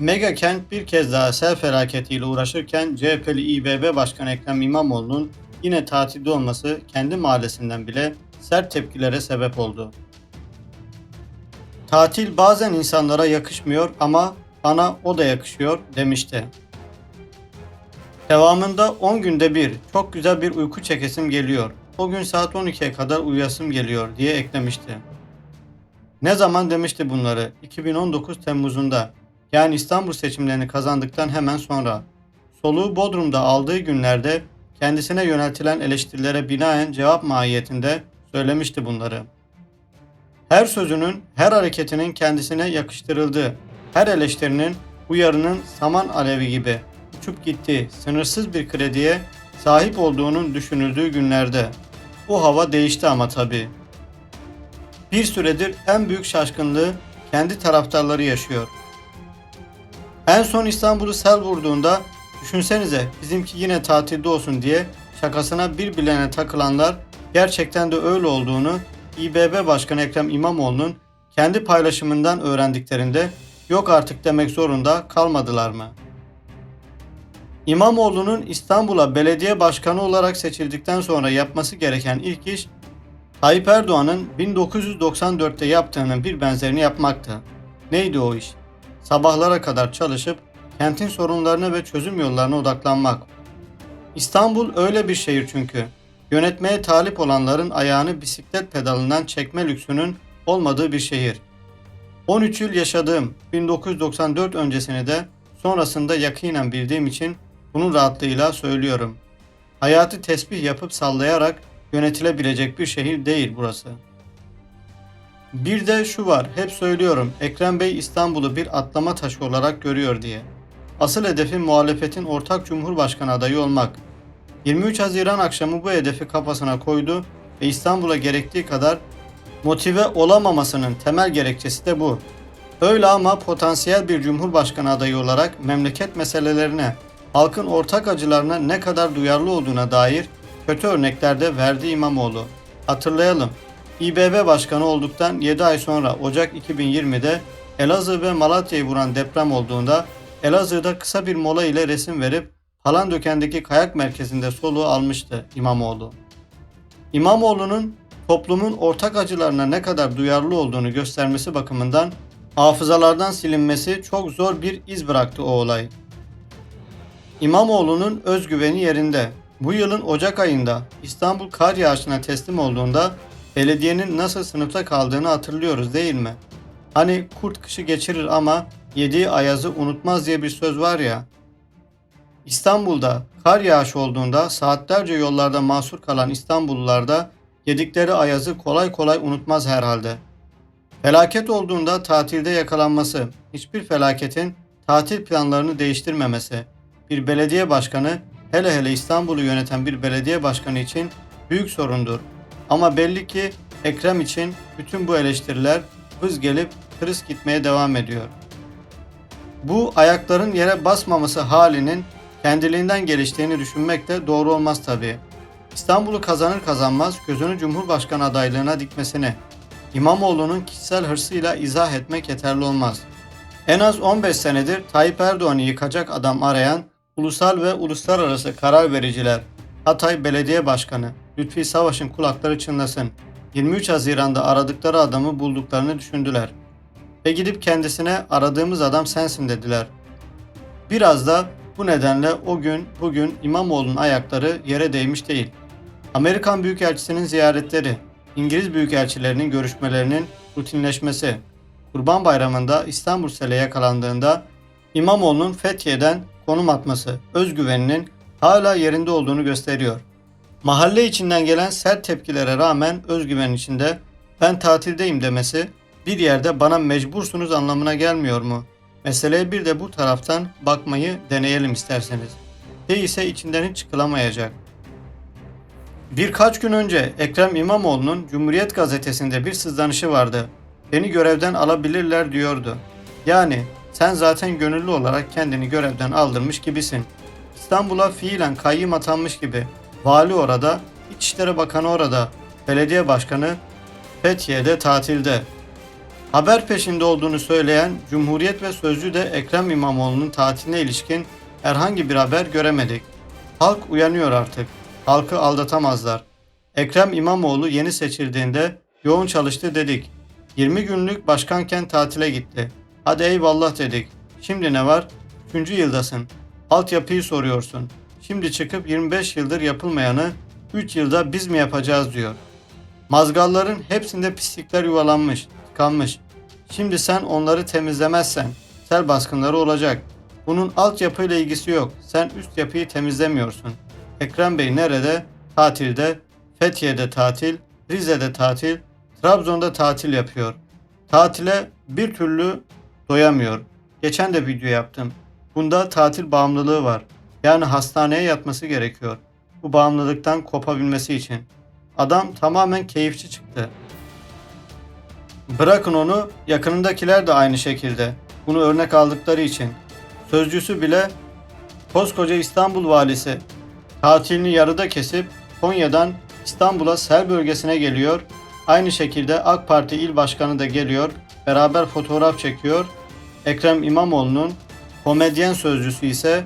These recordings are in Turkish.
Mega kent bir kez daha sel felaketiyle uğraşırken CHP'li İBB Başkanı Ekrem İmamoğlu'nun yine tatilde olması kendi mahallesinden bile sert tepkilere sebep oldu. Tatil bazen insanlara yakışmıyor ama bana o da yakışıyor demişti. Devamında 10 günde bir çok güzel bir uyku çekesim geliyor. O gün saat 12'ye kadar uyuyasım geliyor diye eklemişti. Ne zaman demişti bunları? 2019 Temmuz'unda. Yani İstanbul seçimlerini kazandıktan hemen sonra. Soluğu Bodrum'da aldığı günlerde kendisine yöneltilen eleştirilere binaen cevap mahiyetinde söylemişti bunları. Her sözünün, her hareketinin kendisine yakıştırıldığı, her eleştirinin, uyarının saman alevi gibi uçup gittiği, sınırsız bir krediye sahip olduğunun düşünüldüğü günlerde. Bu hava değişti ama tabii. Bir süredir en büyük şaşkınlığı kendi taraftarları yaşıyor. En son İstanbul'u sel vurduğunda düşünsenize bizimki yine tatilde olsun diye şakasına birbirlerine takılanlar gerçekten de öyle olduğunu İBB Başkanı Ekrem İmamoğlu'nun kendi paylaşımından öğrendiklerinde yok artık demek zorunda kalmadılar mı? İmamoğlu'nun İstanbul'a belediye başkanı olarak seçildikten sonra yapması gereken ilk iş Tayyip Erdoğan'ın 1994'te yaptığının bir benzerini yapmaktı. Neydi o iş? Sabahlara kadar çalışıp kentin sorunlarına ve çözüm yollarına odaklanmak. İstanbul öyle bir şehir çünkü. Yönetmeye talip olanların ayağını bisiklet pedalından çekme lüksünün olmadığı bir şehir. 13 yıl yaşadığım 1994 öncesini de sonrasında yakinen bildiğim için bunun rahatlığıyla söylüyorum. Hayatı tesbih yapıp sallayarak yönetilebilecek bir şehir değil burası. Bir de şu var, hep söylüyorum Ekrem Bey İstanbul'u bir atlama taşı olarak görüyor diye. Asıl hedefi muhalefetin ortak cumhurbaşkanı adayı olmak. 23 Haziran akşamı bu hedefi kafasına koydu ve İstanbul'a gerektiği kadar motive olamamasının temel gerekçesi de bu. Öyle ama potansiyel bir cumhurbaşkanı adayı olarak memleket meselelerine, halkın ortak acılarına ne kadar duyarlı olduğuna dair kötü örneklerde verdi İmamoğlu. Hatırlayalım. İBB Başkanı olduktan 7 ay sonra Ocak 2020'de Elazığ ve Malatya'yı vuran deprem olduğunda Elazığ'da kısa bir mola ile resim verip Palandöken'deki kayak merkezinde soluğu almıştı İmamoğlu. İmamoğlu'nun toplumun ortak acılarına ne kadar duyarlı olduğunu göstermesi bakımından hafızalardan silinmesi çok zor bir iz bıraktı o olay. İmamoğlu'nun özgüveni yerinde. Bu yılın Ocak ayında İstanbul kar yağışına teslim olduğunda belediyenin nasıl sınıfta kaldığını hatırlıyoruz değil mi? Hani kurt kışı geçirir ama yediği ayazı unutmaz diye bir söz var ya. İstanbul'da kar yağışı olduğunda saatlerce yollarda mahsur kalan İstanbullular da yedikleri ayazı kolay kolay unutmaz herhalde. Felaket olduğunda tatilde yakalanması, hiçbir felaketin tatil planlarını değiştirmemesi, bir belediye başkanı hele hele İstanbul'u yöneten bir belediye başkanı için büyük sorundur. Ama belli ki Ekrem için bütün bu eleştiriler hız gelip hırs gitmeye devam ediyor. Bu ayakların yere basmaması halinin kendiliğinden geliştiğini düşünmek de doğru olmaz tabii. İstanbul'u kazanır kazanmaz gözünü Cumhurbaşkanı adaylığına dikmesini İmamoğlu'nun kişisel hırsıyla izah etmek yeterli olmaz. En az 15 senedir Tayyip Erdoğan'ı yıkacak adam arayan ulusal ve uluslararası karar vericiler, Hatay Belediye Başkanı Lütfi Savaş'ın kulakları çınlasın. 23 Haziran'da aradıkları adamı bulduklarını düşündüler. Ve gidip kendisine aradığımız adam sensin dediler. Biraz da bu nedenle o gün bugün İmamoğlu'nun ayakları yere değmiş değil. Amerikan Büyükelçisi'nin ziyaretleri, İngiliz Büyükelçilerinin görüşmelerinin rutinleşmesi, Kurban Bayramı'nda İstanbul Sele yakalandığında İmamoğlu'nun Fethiye'den konum atması özgüveninin hala yerinde olduğunu gösteriyor. Mahalle içinden gelen sert tepkilere rağmen özgüven içinde ben tatildeyim demesi bir yerde bana mecbursunuz anlamına gelmiyor mu? Meseleye bir de bu taraftan bakmayı deneyelim isterseniz. Değilse içinden hiç çıkılamayacak. Birkaç gün önce Ekrem İmamoğlu'nun Cumhuriyet gazetesinde bir sızlanışı vardı. Beni görevden alabilirler diyordu. Yani sen zaten gönüllü olarak kendini görevden aldırmış gibisin. İstanbul'a fiilen kayyım atanmış gibi. Vali orada, İçişleri Bakanı orada, belediye başkanı Fethiye'de tatilde. Haber peşinde olduğunu söyleyen Cumhuriyet ve Sözcü de Ekrem İmamoğlu'nun tatiline ilişkin herhangi bir haber göremedik. Halk uyanıyor artık. Halkı aldatamazlar. Ekrem İmamoğlu yeni seçildiğinde yoğun çalıştı dedik. 20 günlük başkanken tatile gitti. Hadi eyvallah dedik. Şimdi ne var? 3. yıldasın. Altyapıyı soruyorsun. Şimdi çıkıp 25 yıldır yapılmayanı 3 yılda biz mi yapacağız diyor. Mazgalların hepsinde pislikler yuvalanmış, tıkanmış. Şimdi sen onları temizlemezsen sel baskınları olacak. Bunun altyapıyla ilgisi yok. Sen üst yapıyı temizlemiyorsun. Ekrem Bey nerede? Tatilde. Fethiye'de tatil, Rize'de tatil, Trabzon'da tatil yapıyor. Tatile bir türlü doyamıyor. Geçen de video yaptım. Bunda tatil bağımlılığı var. Yani hastaneye yatması gerekiyor. Bu bağımlılıktan kopabilmesi için. Adam tamamen keyifçi çıktı. Bırakın onu, yakınındakiler de aynı şekilde. Bunu örnek aldıkları için. Sözcüsü bile koskoca İstanbul valisi tatilini yarıda kesip Konya'dan İstanbul'a sel bölgesine geliyor. Aynı şekilde AK Parti il başkanı da geliyor. Beraber fotoğraf çekiyor. Ekrem İmamoğlu'nun komedyen sözcüsü ise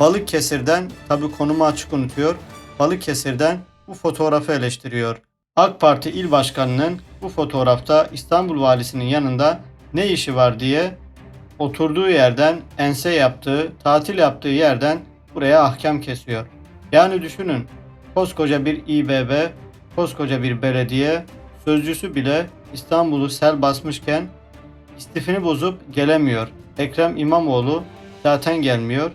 Balıkesir'den tabi konumu açık unutuyor. Balıkesir'den bu fotoğrafı eleştiriyor. AK Parti il başkanının bu fotoğrafta İstanbul valisinin yanında ne işi var diye oturduğu yerden ense yaptığı, tatil yaptığı yerden buraya ahkam kesiyor. Yani düşünün koskoca bir İBB, koskoca bir belediye sözcüsü bile İstanbul'u sel basmışken istifini bozup gelemiyor. Ekrem İmamoğlu zaten gelmiyor.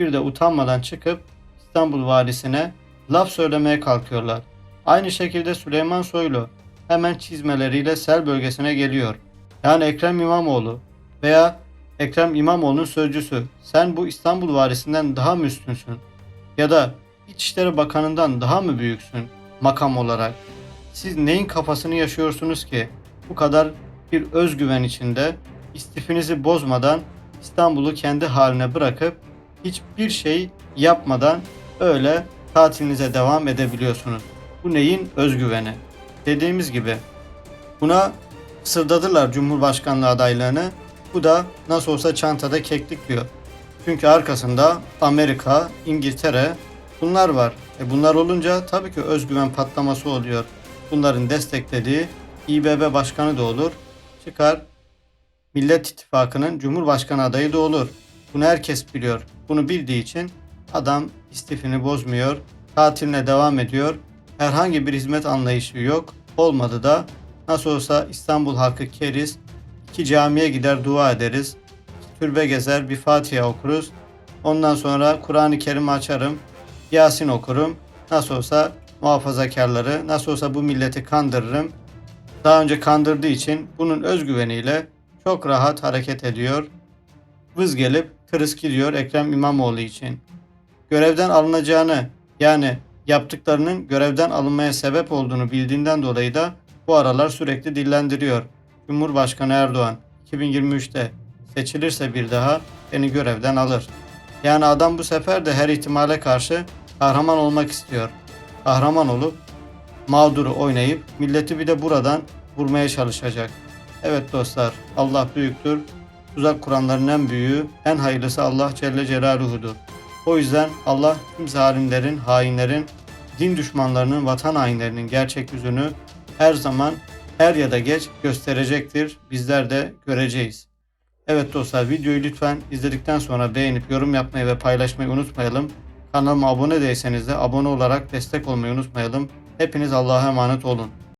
Bir de utanmadan çıkıp İstanbul valisine laf söylemeye kalkıyorlar. Aynı şekilde Süleyman Soylu hemen çizmeleriyle sel bölgesine geliyor. Yani Ekrem İmamoğlu veya Ekrem İmamoğlu'nun sözcüsü sen bu İstanbul valisinden daha mı üstünsün? Ya da İçişleri Bakanı'ndan daha mı büyüksün makam olarak? Siz neyin kafasını yaşıyorsunuz ki bu kadar bir özgüven içinde istifinizi bozmadan İstanbul'u kendi haline bırakıp hiçbir şey yapmadan öyle tatilinize devam edebiliyorsunuz. Bu neyin özgüveni? Dediğimiz gibi buna sırdadılar Cumhurbaşkanlığı adaylarını. Bu da nasıl olsa çantada keklik diyor. Çünkü arkasında Amerika, İngiltere bunlar var. E bunlar olunca tabii ki özgüven patlaması oluyor. Bunların desteklediği İBB başkanı da olur. Çıkar Millet İttifakı'nın Cumhurbaşkanı adayı da olur. Bunu herkes biliyor. Bunu bildiği için adam istifini bozmuyor. Tatiline devam ediyor. Herhangi bir hizmet anlayışı yok. Olmadı da nasıl olsa İstanbul halkı keriz. İki camiye gider dua ederiz. Türbe gezer bir Fatiha okuruz. Ondan sonra Kur'an-ı Kerim açarım. Yasin okurum. Nasıl olsa muhafazakarları, nasıl olsa bu milleti kandırırım. Daha önce kandırdığı için bunun özgüveniyle çok rahat hareket ediyor. Vız gelip tırıs gidiyor Ekrem İmamoğlu için. Görevden alınacağını yani yaptıklarının görevden alınmaya sebep olduğunu bildiğinden dolayı da bu aralar sürekli dillendiriyor. Cumhurbaşkanı Erdoğan 2023'te seçilirse bir daha beni görevden alır. Yani adam bu sefer de her ihtimale karşı kahraman olmak istiyor. Kahraman olup mağduru oynayıp milleti bir de buradan vurmaya çalışacak. Evet dostlar Allah büyüktür. Tuzak kuranların en büyüğü, en hayırlısı Allah Celle Celaluhu'dur. O yüzden Allah tüm zalimlerin, hainlerin, din düşmanlarının, vatan hainlerinin gerçek yüzünü her zaman er ya da geç gösterecektir. Bizler de göreceğiz. Evet dostlar videoyu lütfen izledikten sonra beğenip yorum yapmayı ve paylaşmayı unutmayalım. Kanalıma abone değilseniz de abone olarak destek olmayı unutmayalım. Hepiniz Allah'a emanet olun.